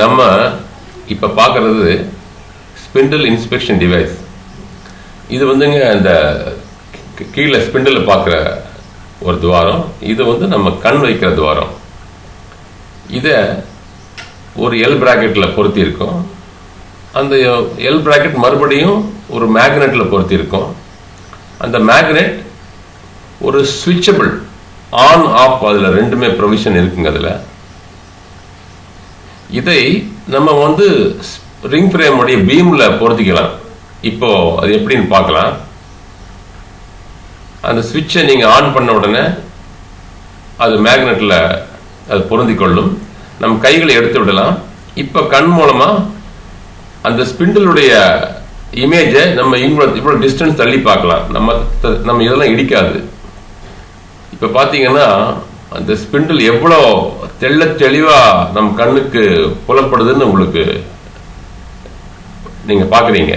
நம்ம இப்போ பார்க்குறது ஸ்பிண்டில் இன்ஸ்பெக்ஷன் டிவைஸ் இது வந்துங்க அந்த கீழே ஸ்பிண்டில் பார்க்குற ஒரு துவாரம் இது வந்து நம்ம கண் வைக்கிற துவாரம். இதை ஒரு எல் பிராக்கெட்டில் பொருத்தியிருக்கோம். அந்த எல் பிராக்கெட் மறுபடியும் ஒரு மேக்னெட்டில் பொருத்தியிருக்கோம். அந்த மேக்னெட் ஒரு சுவிட்சபிள் ஆன் ஆஃப் அதில் ரெண்டுமே ப்ரொவிஷன் இருக்குங்க அதில். இதை நம்ம வந்து ரிங் ஃப்ரேம் உடைய பொருத்திக்கலாம். இப்போ அது எப்படின்னு பார்க்கலாம். அந்த சுவிட்சை நீங்கள் ஆன் பண்ண உடனே அது மேக்னெட்டில் அது பொருந்திக்கொள்ளும் கொள்ளும். நம் கைகளை எடுத்து விடலாம். இப்போ கண் மூலமாக அந்த ஸ்பிண்டிலுடைய இமேஜை நம்ம இவ்வளோ இவ்வளோ டிஸ்டன்ஸ் தள்ளி பார்க்கலாம். நம்ம நம்ம இதெல்லாம் இடிக்காது. இப்போ பார்த்தீங்கன்னா அந்த ஸ்பிண்டில் எவ்வளோ தெள்ள தெளிவாக நம் கண்ணுக்கு புலப்படுதுன்னு உங்களுக்கு நீங்கள் பார்க்குறீங்க